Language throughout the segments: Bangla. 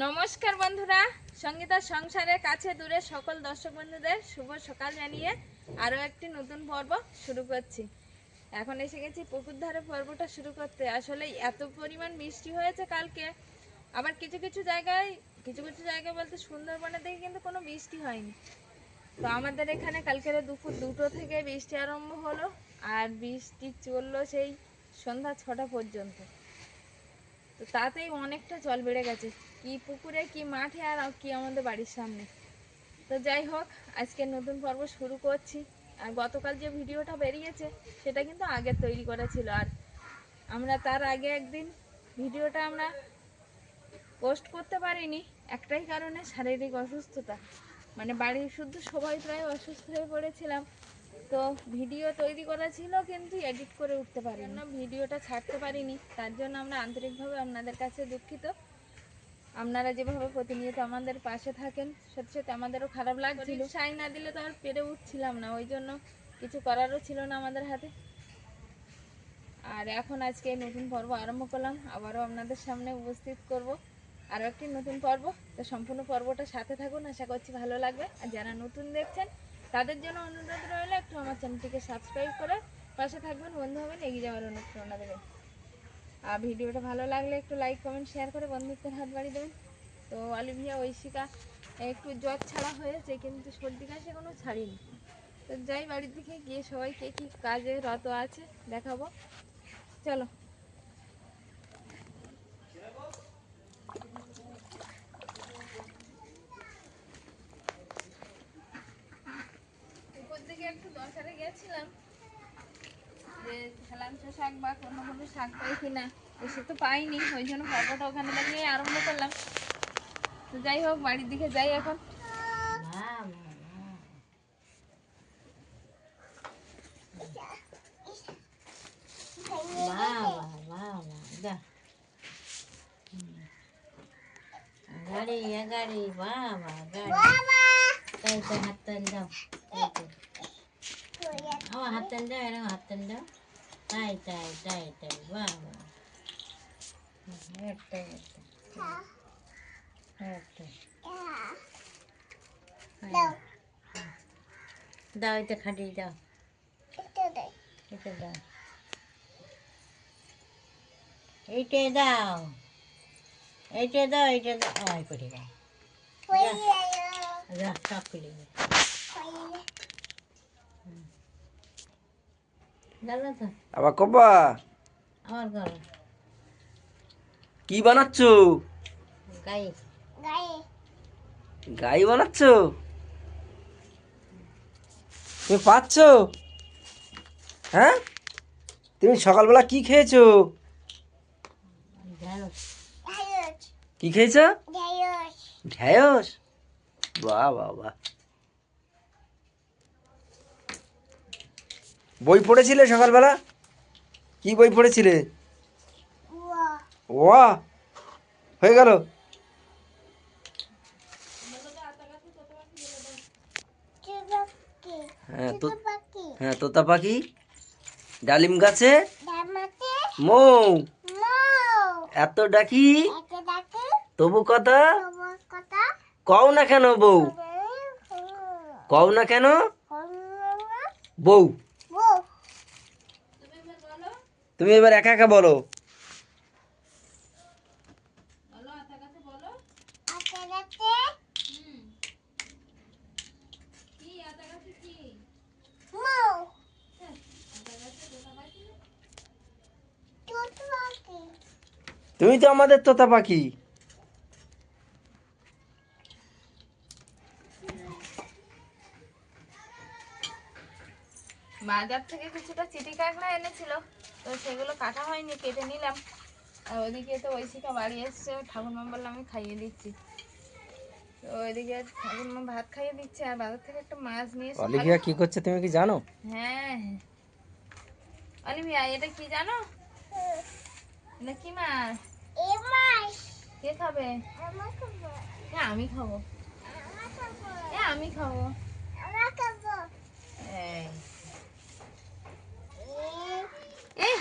নমস্কার বন্ধুরা সঙ্গীতার সংসারের কাছে দূরে সকল দর্শক বন্ধুদের শুভ সকাল জানিয়ে আরও একটি নতুন পর্ব শুরু করছি। এখন এসে গেছি পুকুর ধারে পর্বটা শুরু করতে। আসলে এত পরিমাণ বৃষ্টি হয়েছে কালকে। আবার কিছু কিছু জায়গায়, কিছু কিছু জায়গায় বলতে সুন্দরবনের দিকে কিন্তু কোনো বৃষ্টি হয়নি। তো আমাদের এখানে কালকের দুপুর দুটো থেকে বৃষ্টি আরম্ভ হলো, আর বৃষ্টি চলল সেই সন্ধ্যা ছটা পর্যন্ত। তো তাতেই অনেকটা জল বেড়ে গেছে। কি পুকুরে, কি মাঠে আর কি আমাদের বাড়ির সামনে। তো যাই হোক, আজকে নতুন পর্ব শুরু করছি। আর গতকাল যে ভিডিওটা বেরিয়েছে, সেটা কিন্তু আগের তৈরি করা ছিল। আর আমরা তার আগে একদিন ভিডিওটা আমরা পোস্ট করতে পারিনি, একটাই কারণে শারীরিক অসুস্থতা। মানে বাড়ির শুদ্ধ সবাই প্রায় অসুস্থ হয়ে পড়েছিলাম। তো ভিডিও তৈরি করা ছিল কিন্তু এডিট করে উঠতে পারি না ভিডিওটা ছাড়তে পারিনি তার জন্য আমরা আন্তরিকভাবে আপনাদের কাছে দুঃখিত। আপনারা যেভাবে প্রতিনিয়ত আমাদের পাশে থাকেন সত্যি সত্যি আমাদেরও খারাপ লাগছিল। সাই না দিলে তো আর পেরে উঠছিলাম না ওই জন্য কিছু করারও ছিল না আমাদের হাতে। আর এখন আজকে নতুন পর্ব আরম্ভ করলাম আবারও আপনাদের সামনে উপস্থিত করব। আরও একটি নতুন পর্ব তো সম্পূর্ণ পর্বটা সাথে থাকুন আশা করছি ভালো লাগবে। আর যারা নতুন দেখছেন তাদের জন্য অনুরোধ রইল, একটু আমার চ্যানেলটিকে সাবস্ক্রাইব করে পাশে থাকবেন। বন্ধু হবেন, এগিয়ে যাওয়ার অনুপ্রেরণা দেবেন। আর ভিডিওটা ভালো লাগলে একটু লাইক কমেন্ট শেয়ার করে বন্ধুত্বের হাত বাড়িয়ে দেবেন। তো অলিভিয়া, ঐশিকা, একটু জ্বর ছাড়া হয়েছে, কিন্তু সর্দি কাশি কোনো ছাড়িনি। তো যাই বাড়ির দিকে গিয়ে সবাইকে কি কাজে রত আছে, দেখাবো। চলো। উপর একটু দরকারে গেছিলাম। যে হেলাঞ্চা শাক বা কোনো কোনো শাক পাই কিনা তো তো পাইনি ওই জন্য পর্বটা ওখানে দাঁড়িয়ে আরম্ভ করলাম। তো যাই হোক বাড়ির দিকে যাই এখন। গাড়ি গাড়ি বাবা গাড়ি হাত দাও তাই তো আমার হাত টান দাও এরকম হাত টান দাও তাই তাই তাই তাই বাবা একটা একটা একটা দাও এটা খাটিয়ে দাও এটা দাও এইটা দাও এইটা দাও এইটা দাও করে দাও সব খুলে দাও গেল তো আবার কবা কি বানাচ্ছ? গাই। গাই। বানাচ্ছ? তুমি পাচ্ছ? হ্যাঁ? তুমি সকালবেলা কি খেয়েছো? কি খেয়েছ? ঢ্যাঁড়স? বাহ বাহ বাহ। বই পড়েছিলে সকালবেলা? কি বই পড়েছিলে? ওয়া। হয়ে গেল। হ্যাঁ তো হ্যাঁ তোতা পাখি, ডালিম গাছে, মৌ। এত ডাকি? তবু কথা? কও না কেন বউ? কও না কেন? বউ। তুমি এবার একা একা বলো। তুমি তো আমাদের তোতা পাখি। বাজার থেকে কিছুটা চিটি কাঁকড়া এনেছিল তো সেগুলো কাটা হয়নি কেটে নিলাম। আর ওইদিকে তো ঐশিকা বাড়ি এসছে ঠাকুরমা বললাম আমি খাইয়ে দিচ্ছি। তো ওইদিকে ঠাকুরমা ভাত খাইয়ে দিচ্ছে আর বাজার থেকে একটা মাছ নিয়ে এসে অলিভিয়া কি করছে তুমি কি জানো? হ্যাঁ। হ্যাঁ অলিভিয়া এটা কি জানো? এটা কি মাছ? কে খাবে? হ্যাঁ আমি খাব। আমি খাব। এই।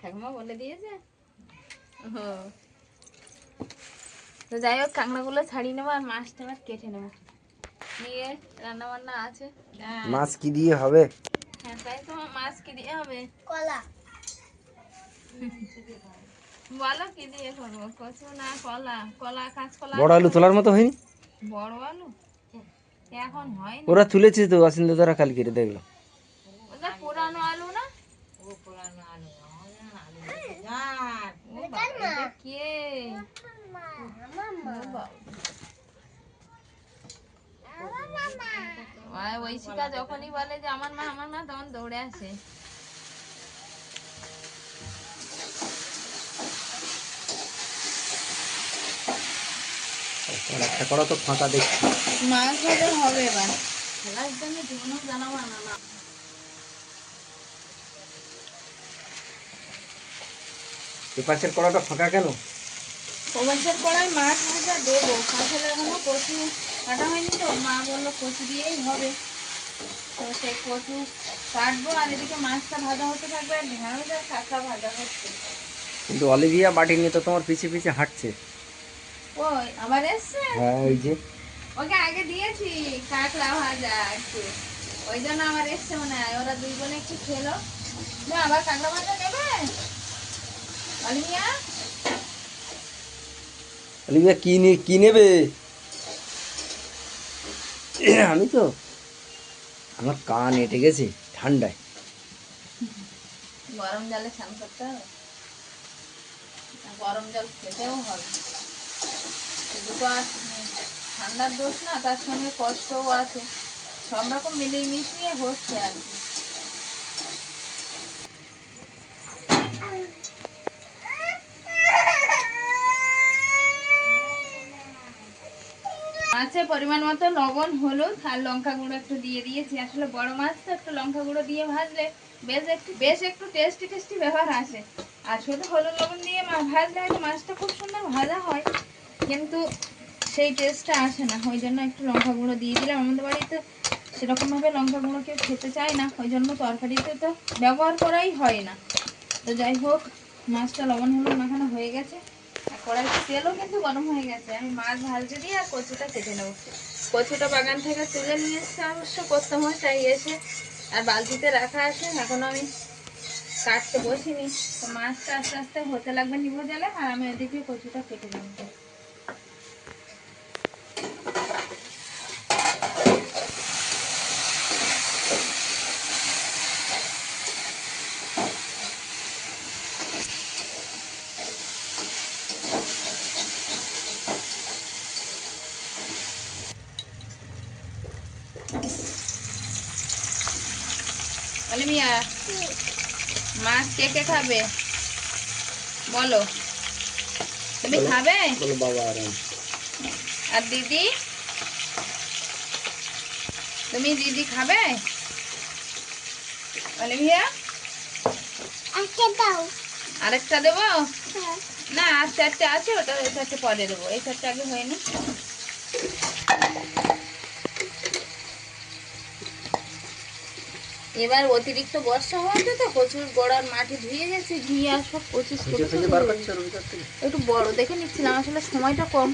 ঠাকুমা বলে দিয়েছে? ও তো যাই হোক কাঁকড়াগুলো ছাড়িয়ে নেব আর মাছটা আবার কেটে নেব। নিয়ে রান্না বান্না আছে মাছ কি দিয়ে হবে? হ্যাঁ তাই তো মাছ কি দিয়ে হবে? বলো কি দিয়ে করব? কচু না কলা? কলা কাঁচকলা বড় আলু তোলার মতো হয়নি? বড় আলু? এখন হয় ওরা তুলেছে তো অসিন্দ দ্বারা কাল কেটে দেখল। ওটা পুরানো আলু না ও পুরানো আলু আমাদের আলু বেশি গাছ। ও বাবা, ও ঐশিকা যখনই বলে যে আমার মা আমার মা তখন দৌড়ে আসে। একটা করা তো ফাঁকা দেখছি। মাছ হবে এবার। খেলার জন্য জীবনও জানাব না। না এ পাশের কড়াটা ফাঁকা কেন? প্রবাসের কড়াই মাছ ভাজা দেবো। আসলে এখনও কচু কাটা হয়নি তো। মা বলল কচু দিয়েই হবে। তো সেই কচু কাটবো আর এদিকে মাছটা ভাজা হতে থাকবে আর ঢেঁড়স আর কাঁকড়া ভাজা হচ্ছে। কিন্তু অলিভিয়া বাটি নিয়ে তো তোমার পিছে পিছে হাঁটছে। ওই আবার এসছে? হ্যাঁ ওই যে। ওকে আগে দিয়েছি কাঁকড়া ভাজা একটু। ওই জন্য আমার এসছে মনে হয়। ওরা দুই বোনে একটু খেলো। না আবার কাঁকড়া ভাজা নেবে অলিভিয়া কি কি নেবে? আমি তো আমার কান এঁটে গেছে ঠান্ডায়। গরম জলে স্নান করতে হবে? গরম জল খেতেও হবে। তো আর ঠান্ডার দোষ না তার সঙ্গে কষ্টও আছে। সব রকম মিলিয়ে মিশিয়ে হচ্ছে আর কি। মাছে পরিমাণ মতো, লবণ, হলুদ আর লঙ্কা গুঁড়ো একটু দিয়ে দিয়েছি। আসলে বড় মাছ তো একটু লঙ্কা গুঁড়ো দিয়ে ভাজলে বেশ একটু বেশ একটু টেস্টি টেস্টি ব্যবহার আসে। আর শুধু হলুদ লবণ দিয়ে ভাজলে হয়তো মাছটা খুব সুন্দর ভাজা হয়, কিন্তু সেই টেস্টটা আসে না। ওই জন্য একটু লঙ্কা গুঁড়ো দিয়ে দিলাম। আমাদের বাড়িতে সেরকমভাবে লঙ্কা গুঁড়ো কেউ খেতে চায় না, ওই জন্য তরকারিতে তো ব্যবহার করাই হয় না। তো যাই হোক, মাছটা লবণ হলুদ মাখানো হয়ে গেছে। আর কড়াইতে তেলও কিন্তু গরম হয়ে গেছে। আমি মাছ ভাজতে দিয়ে আর কচুটা কেটে নেব। কচুটা বাগান থেকে তুলে নিয়ে এসছে অবশ্য করতে হয় এসে আর বালতিতে রাখা আছে। এখন আমি কাটতে বসিনি। তো মাছটা আস্তে আস্তে হতে লাগবে নিবো জলে, আর আমি ওদিকে কচুটা কেটে নেব। অলিমিয়া মাছ কে কে খাবে? বলো। তুমি খাবে? বলো বাবা আরাম আর দিদি? তুমি দিদি খাবে? বলে অলিভিয়া আরেকটা দেবো? না আর চারটে আছে ওটা ওই চারটে পরে দেবো। এই চারটে আগে হয়নি। এবার অতিরিক্ত বর্ষা হওয়াতে তো প্রচুর গোড়ার মাটি ধুয়ে গেছে ধুয়ে আর সব থেকে একটু বড় দেখে নিচ্ছিলাম আসলে সময়টা কম।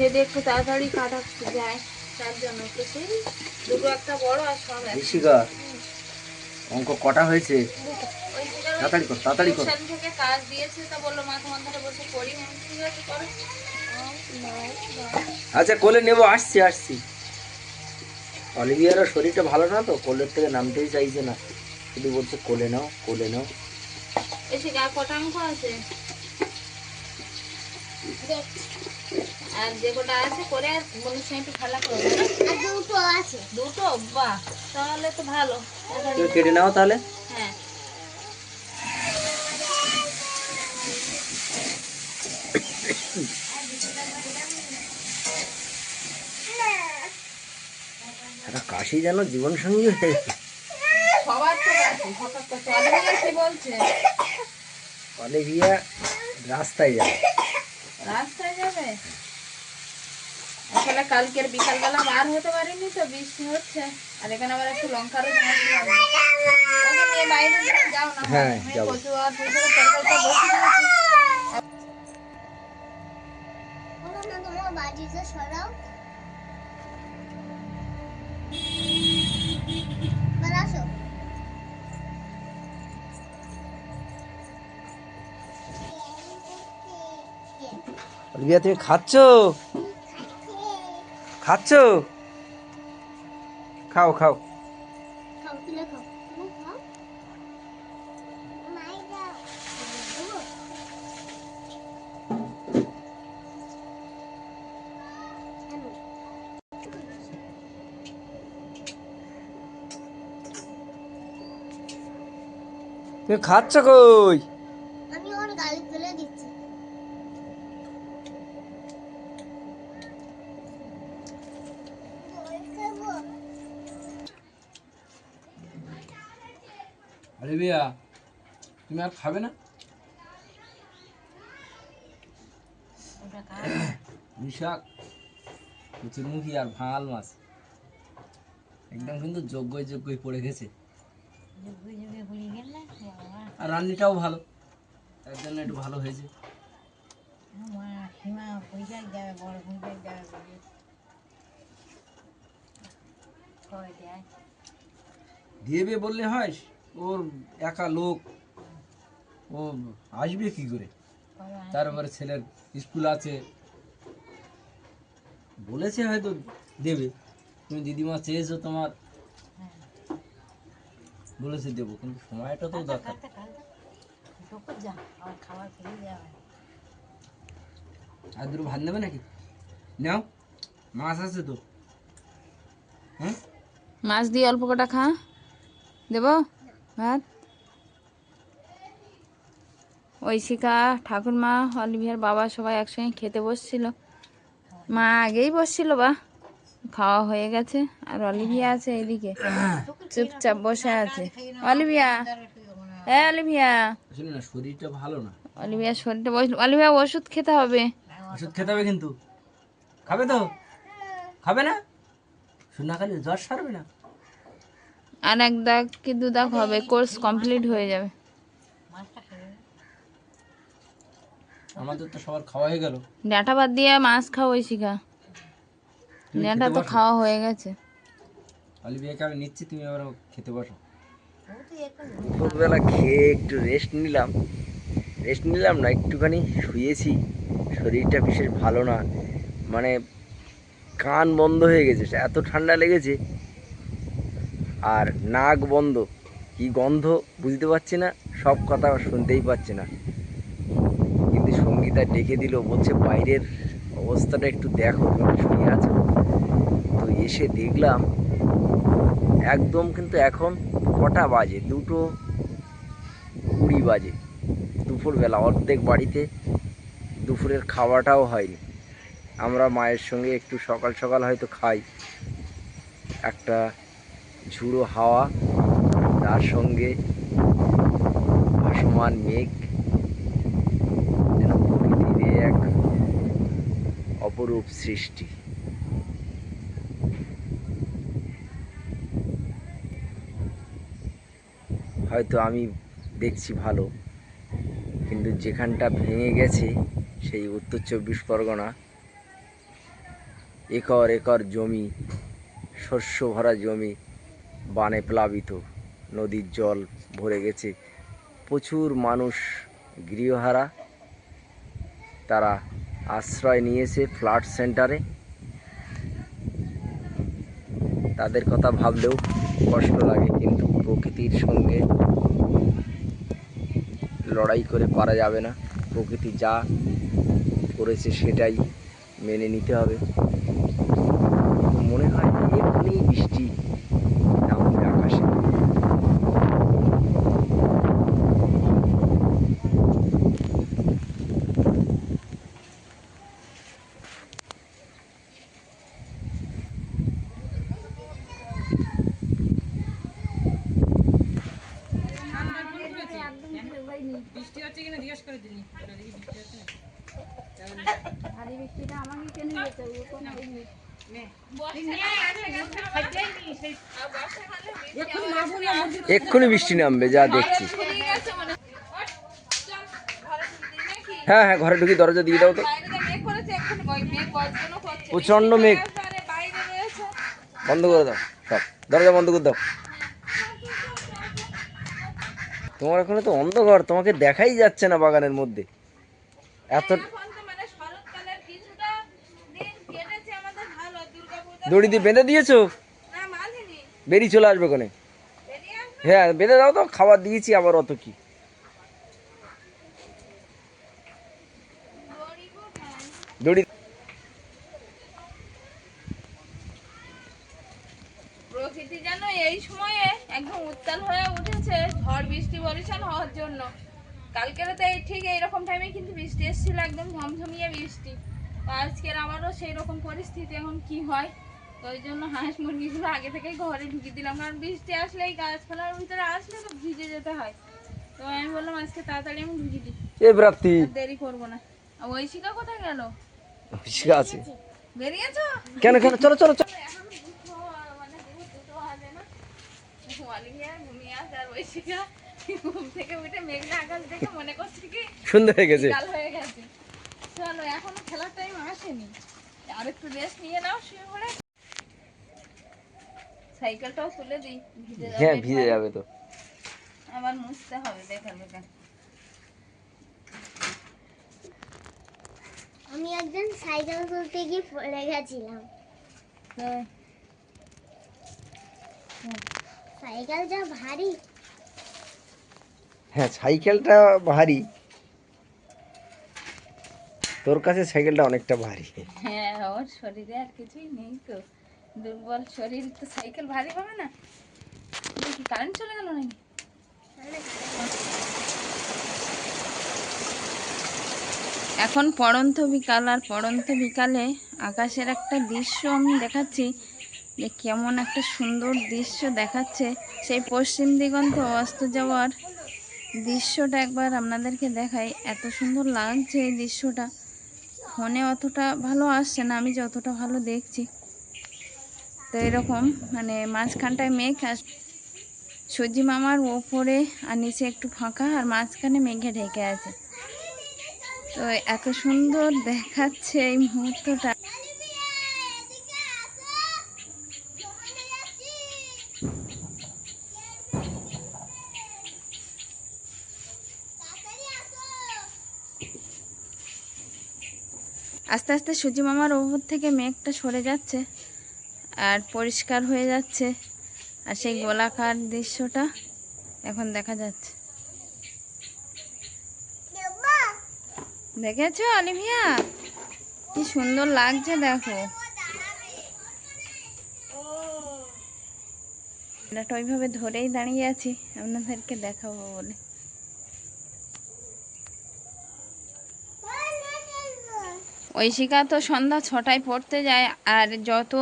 যদি একটু তাড়াতাড়ি কাটা যায় তার জন্য তো সেই দুটো একটা বড় আর সব ঋষিকা অঙ্ক কটা হয়েছে? তাড়াতাড়ি কর তাড়াতাড়ি কর। থেকে কাজ দিয়েছে তা বলল মা তোমার ধারে বসে পড়ি আমি ঠিক আছে করো। আচ্ছা কোলে নেব আসছি আসছি। অলিভিয়ারও শরীরটা ভালো না তো? কোলের থেকে নামতেই চাইছে না। শুধু বলছে কোলে নাও কোলে নাও। এসে গা কটা অঙ্ক আছে? আর যে কটা আছে করে মনে সঙ্গে একটু খেলা করো। দুটো আছে। দুটো? বাহ! তাহলে তো ভালো। তুমি কেটে নাও তাহলে। কাশি যেন জীবন সঙ্গী হয়ে অলিভিয়া রাস্তায় যাবে। রাস্তায় যাবে? আসলে কালকের বিকালবেলা বার হতে পারিনি তো বৃষ্টি হচ্ছে আর এখানে আবার একটু লঙ্কারও বাইরে যাও না হ্যাঁ, কচু আর তরকারিটা বসে দিয়েছি। তোমার বাড়িতে সরাও। আসো। অলিভিয়া তুমি খাচ্ছ? খাচ্ছ? খাও খাও। খাও মাই দাও দেবো? কেন? তুমি খাচ্ছ কই? আমি ওর গালি তুলে দিচ্ছি। ওই খাব। তুমি আর খাবে না? বিশাক কচুরমুখী আর ভাঙাল মাছ। একদম কিন্তু যোগ্যই যোগ্যই পড়ে গেছে। যুগে যুগে ভুলে গেল না বাবা আর রান্নিটাও ভালো। তার জন্য একটু ভালো হয়েছে। দেবে বললে হয় ওর একা লোক। ও আসবে কি করে? তারপরে ছেলের স্কুল আছে। বলেছে হয়তো দেবে। তুমি দিদিমা চেয়েছো তোমার। হ্যাঁ। বলেছে দেবো কিন্তু সময়টা তো দরকার। খাতে খাতে যা আমার খাবার খেয়ে যাবে আর দুটো ভাত নেবে নাকি? নাও মাছ আছে তো। হ্যাঁ? মাছ দিয়ে অল্প কটা খা। দেবো? ভাত? ঐশিকা ঠাকুরমা অলিভিয়ার বাবা সবাই একসঙ্গে খেতে বসছিল। মা আগেই বসছিল বা। খাওয়া হয়ে গেছে আর অলিভিয়া আছে এদিকে। চুপচাপ বসে আছে। অলিভিয়া। হ্যাঁ অলিভিয়া আসলে না শরীরটা ভালো না। অলিভিয়া শরীরটা অলিভিয়া ওষুধ খেতে হবে। ওষুধ খেতে হবে কিন্তু। খাবে তো? খাবে না? শুনে খালি জ্বর সারবে না? আর এক দাগ কি দু দাগ হবে? কোর্স কমপ্লিট হয়ে যাবে। আমাদের তো সবার খাওয়া হয়ে গেল। ডাঁটা বাদ দিয়ে মাছ খাও ঐশিকা তুমি ডাঁটা তো। খাওয়া হয়ে গেছে। অলিভিয়াকে আমি নিচ্ছি তুমি আবার খেতে বসো। দুপুরবেলা খেয়ে একটু রেস্ট নিলাম। রেস্ট নিলাম না, একটুখানি শুয়েছি। শরীরটা বিশেষ ভালো না। মানে কান বন্ধ হয়ে গেছে এত ঠান্ডা লেগেছে। আর নাক বন্ধ। কি গন্ধ বুঝতে পারছি না, সব কথা শুনতেই পাচ্ছি না। কিন্তু সঙ্গীতা ডেকে দিল, বলছে বাইরের অবস্থাটা একটু দেখো শুয়ে আছো। তো এসে দেখলাম, একদম কিন্তু এখন কটা বাজে? দুটো কুড়ি বাজে। দুপুরবেলা, অর্ধেক বাড়িতে দুপুরের খাওয়াটাও হয়নি। আমরা মায়ের সঙ্গে একটু সকাল সকাল হয়তো খাই। একটা ঝুড়ো হাওয়া, তার সঙ্গে ভাসমান মেঘ, যেন প্রকৃতির এক অপরূপ সৃষ্টি। হয়তো আমি দেখছি ভালো, কিন্তু যেখানটা ভেঙে গেছে সেই উত্তর চব্বিশ পরগনা। একর একর জমি, শস্য ভরা জমি, বানে প্লাবিত, নদীর জল ভরে গেছে। প্রচুর মানুষ গৃহহারা, তারা আশ্রয় নিয়েছে ফ্লাড সেন্টারে। তাদের কথা ভাবলেও কষ্ট লাগে, কিন্তু প্রকৃতির সঙ্গে লড়াই করে পারা যাবে না। প্রকৃতি যা করেছে সেটাই মেনে নিতে হবে। মনে হয় এক্ষুনি বৃষ্টি নামবে আকাশে ভারী বৃষ্টিটা আমাকে কেন যেতে হবে কোনো এক্ষুনি বৃষ্টি নামবে যা দেখছি। গেছে মনে হয়। হ্যাঁ হ্যাঁ ঘরে ঢুকি দরজা দিয়ে দাও তো। যে মেঘ। বন্ধ করে দাও সব। দরজা বন্ধ করে দাও। তোমার ওখানে তো অন্ধকার তোমাকে দেখাই যাচ্ছে না বাগানের মধ্যে। এত মানে দড়ি দিয়ে বেঁধে দিয়েছ? বেরিয়ে চলে আসবে কোনে হ্যাঁ বেঁধে দাও তো খাবার দিয়েছি আবার অত কি। দড়ি কোথায়? দড়ি প্রকৃতি যেন এই সময়ে একদম উত্তাল হয়ে উঠেছে ঝড় বৃষ্টি বরিশাল হওয়ার জন্য কালকের তো এই ঠিক এইরকম টাইমে কিন্তু বৃষ্টি এসেছিল একদম ঝমঝমিয়ে বৃষ্টি। তো আজকের আবারও সেই রকম পরিস্থিতি এখন কি হয়? তো ওই জন্য হাঁস মুরগিগুলো আগে থেকেই ঘরে ঢুকিয়ে দিলাম। কারণ বৃষ্টি আসলে এই গাছপালার ভিতরে আসলে তো ভিজে যেতে হয়। তো আমি বললাম আজকে তাড়াতাড়ি আমি ঢুকিয়ে দিই। এ প্রাপ্তি দেরি করব না। আর ঐশিকা কোথায় গেল? ঠিক আছে। বেরিয়েছো? কেন কেন? চলো চলো চলো। মানে ঘুমিয়ে আসে আর ঐশিকা। ঘুম থেকে উঠে মেঘনা আকাশ দেখে মনে করছে কি সুন্দর হয়ে গেছে। কাল হয়ে গেছে। চলো এখনও খেলার টাইম আসেনি। আর একটু রেস্ট নিয়ে নাও শুয়ে পড়ে। সাইকেলটাও তুলে দিই ভিজে যাবে হ্যাঁ ভিজে যাবে তো। আবার মুছতে হবে বেকার বেকার আমি একদিন সাইকেল তুলতে গিয়ে পড়ে গেছিলাম। হ্যাঁ। সাইকেল যা ভারী হ্যাঁ সাইকেলটা ভারী। তোর কাছে সাইকেলটা অনেকটা ভারী। হ্যাঁ ওর শরীরে আর কিছুই নেই তো। দুর্বল শরীর, তো সাইকেল ভারী হবে না? দেখি কারেন্ট চলে গেল নাকি? এখন পড়ন্ত বিকাল, আর পড়ন্ত বিকালে আকাশের একটা দৃশ্য আমি দেখাচ্ছি, যে কেমন একটা সুন্দর দৃশ্য দেখাচ্ছে। সেই পশ্চিম দিগন্তে অস্ত যাওয়ার দৃশ্যটা একবার আপনাদেরকে দেখাই। এত সুন্দর লাগছে এই দৃশ্যটা। ফোনে অতটা ভালো আসছে না, আমি যতটা ভালো দেখছি। তো এরকম মানে মাঝখানটায় মেঘ আর সূর্যি মামার ওপরে আর নিচে একটু ফাঁকা আর মাঝখানে মেঘে ঢেকে আছে। তো এত সুন্দর দেখাচ্ছে এই মুহূর্তটা। আস্তে আস্তে সূর্যি মামার ওপর থেকে মেঘটা সরে যাচ্ছে আর পরিষ্কার হয়ে যাচ্ছে। আর সেই গোলাকার দৃশ্যটা এখন দেখা যাচ্ছে। দেখেছ, অলিভিয়া? কি সুন্দর লাগছে, দেখো। ওইভাবে ধরেই দাঁড়িয়ে আছি, আপনাদেরকে দেখাবো বলে। ঐশিকা তো সন্ধ্যা ছটায় পড়তে যায় আর যত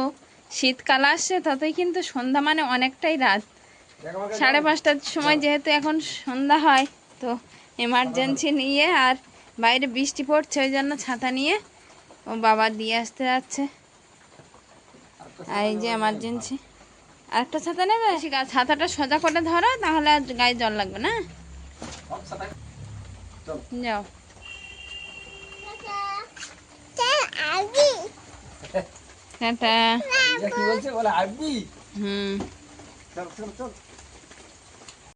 শীতকাল আসছে ততই কিন্তু সন্ধ্যা মানে অনেকটাই রাত। সাড়ে পাঁচটার সময় যেহেতু এখন সন্ধ্যা হয় তো এমার্জেন্সি নিয়ে আর বাইরে বৃষ্টি পড়ছে ওই জন্য ছাতা নিয়ে ও বাবা দিয়ে আসতে যাচ্ছে। আর এই যে এমার্জেন্সি আরেকটা ছাতা নেবে? ছাতাটা সোজা করে ধরো তাহলে আর গায়ে জল লাগবে না। যাও। টাটা কি বলছে? বলে আবি। হুম। চল চল চল।